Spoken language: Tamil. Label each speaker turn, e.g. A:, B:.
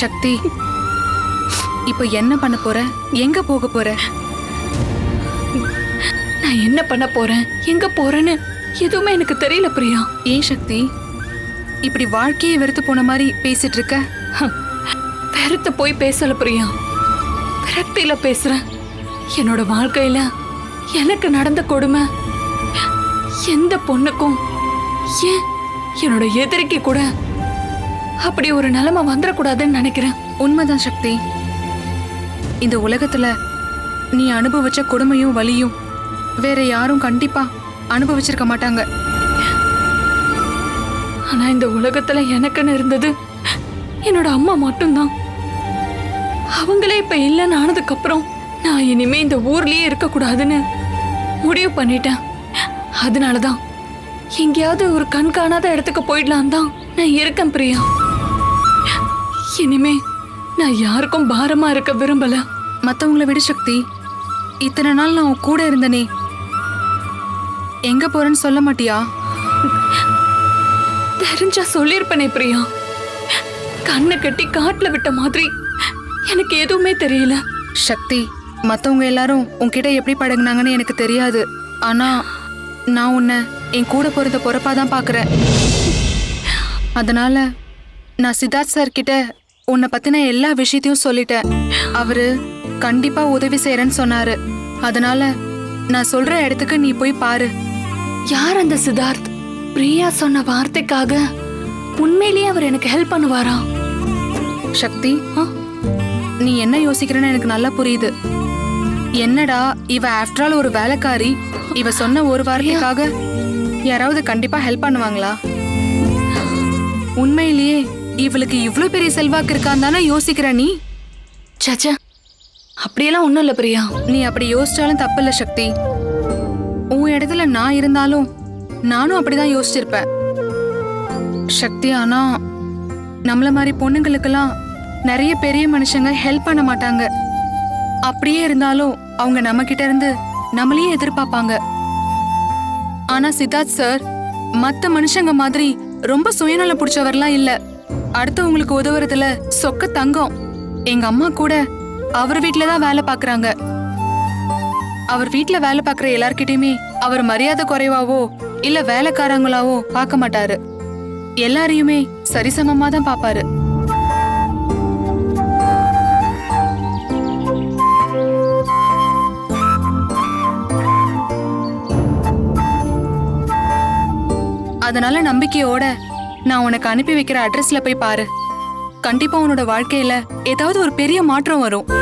A: சக்தி இப்போ என்ன பண்ண போற? எங்க போக போற?
B: நான் என்ன பண்ண போறேன்? எங்க போறேன்னு எதுவுமே எனக்கு தெரியல பிரியா.
A: ஏன் சக்தி? இப்படி வாழ்க்கையை வெறுத்து போன மாதிரி பேசிட்டு இருக்க?
B: வெறுத்து போய் பேசல பிரியா. விரக்தியில பேசுறேன். என்னோட வாழ்க்கையில எனக்கு நடந்த கொடுமை எந்த பொண்ணுக்கும் ஏன் என்னோட எதிரிக்கு கூட அப்படி ஒரு நிலைமை வந்துடக்கூடாதுன்னு நினைக்கிறேன்.
A: உண்மைதான் சக்தி. இந்த உலகத்துல நீ அனுபவிச்ச கொடுமையும் வலியும் வேற யாரும் கண்டிப்பா அனுபவிச்சிருக்க மாட்டாங்க.
B: ஆனா இந்த உலகத்துல எனக்குன்னு இருந்தது என்னோட அம்மா மட்டும்தான். அவங்களே இப்ப இல்லைன்னு ஆனதுக்கு அப்புறம் நான் இனிமே இந்த ஊர்லயே இருக்க கூடாதுன்னு முடிவு பண்ணிட்டேன். அதனாலதான் எங்கேயாவது ஒரு கண் காணாத இடத்துக்கு போயிடலாம் தான் நான் இருக்கேன் பிரியா. இனிமே நான் யாருக்கும் பாரமா இருக்க விரும்பல.
A: மத்தவங்கள விடு சக்தி. இத்தனை நாள் நான் உன் கூட இருந்தனே. எங்க போறேன்னு சொல்ல மாட்டியா?
B: தெரிஞ்சா சொல்லியிருப்பனே பிரியா. கண்ணை கட்டி காட்டுல விட்ட மாதிரி எனக்கு எதுவுமே தெரியல.
A: சக்தி மத்தவங்க எல்லாரும் உன்கிட்ட எப்படி பழகுனாங்கன்னு எனக்கு தெரியாது. ஆனா நான் உன்னை என் கூட பிறந்த பொறப்பா தான் பாக்குறேன். அதனால நான் சித்தார்த் சார் கிட்ட உன்னை பத்தின எல்லா விஷயத்தையும் சொல்லிட்டேன் அவரு கண்டிப்பா உதவி செய்யறேன்னு சொன்னாரு. அதனால நான் சொல்ற இடத்துக்கு நீ போய் பாரு.
B: யார் அந்த சித்தார்த்? பிரியா சொன்ன வார்த்தைக்காக உண்மையிலேயே அவர் எனக்கு ஹெல்ப் பண்ணுவாரா?
A: சக்தி? நீ என்ன யோசிக்கிறேன்னு எனக்கு நல்லா புரியுது. என்னடா இவ ஆஃப்டர் ஆல் ஒரு வேலைக்காரி. இவ சொன்ன ஒரு வார்த்தைக்காக யாராவது கண்டிப்பா ஹெல்ப் பண்ணுவாங்களா? உண்மையிலேயே இவளுக்கு இவ்ளோ பெரிய செல்வாக்கு இருக்கான்னு தானே யோசிக்கிற நீ?
B: சச்சா அப்படியெல்லாம் ஒண்ணும் இல்ல பிரியா.
A: நீ அப்படி யோசிச்சாலும் தப்பில்ல சக்தி. உன் இடத்துல நான் இருந்தாலும் நானும் அப்படிதான் யோசிச்சிருப்பேன். சக்தி ஆனா நம்மள மாதிரி பொண்ணுங்களுக்கெல்லாம் நிறைய பெரிய மனுஷங்க ஹெல்ப் பண்ண மாட்டாங்க. அப்படியே இருந்தாலும் அவங்க நம்ம கிட்ட இருந்து நம்மளையே எதிர்பார்ப்பாங்க. ஆனா சித்தார்த் சார் மத்த மனுஷங்க மாதிரி ரொம்ப சுயநலம் பிடிச்சவர்லாம் இல்ல. அடுத்தவங்களுக்கு உதவுறதுல சொக்க தங்கம். எங்க அம்மா கூட அவர் வீட்ல தான் வேலை பார்க்கறாங்க அவர் வீட்ல வேலை பார்க்குற எல்லார்கிட்டயுமே அவர் மரியாதை குறைவாவோ இல்ல வேலைக்காரங்களாவோ பார்க்க மாட்டாரு. எல்லாரையுமே சரிசமமா தான் பாப்பாரு. அதனால நம்பிக்கையோட நான் உனக்கு அனுப்பி வைக்கிற அட்ரஸ்ல போய் பாரு. கண்டிப்பா உன்னோட வாழ்க்கையில ஏதாவது ஒரு பெரிய மாற்றம் வரும்.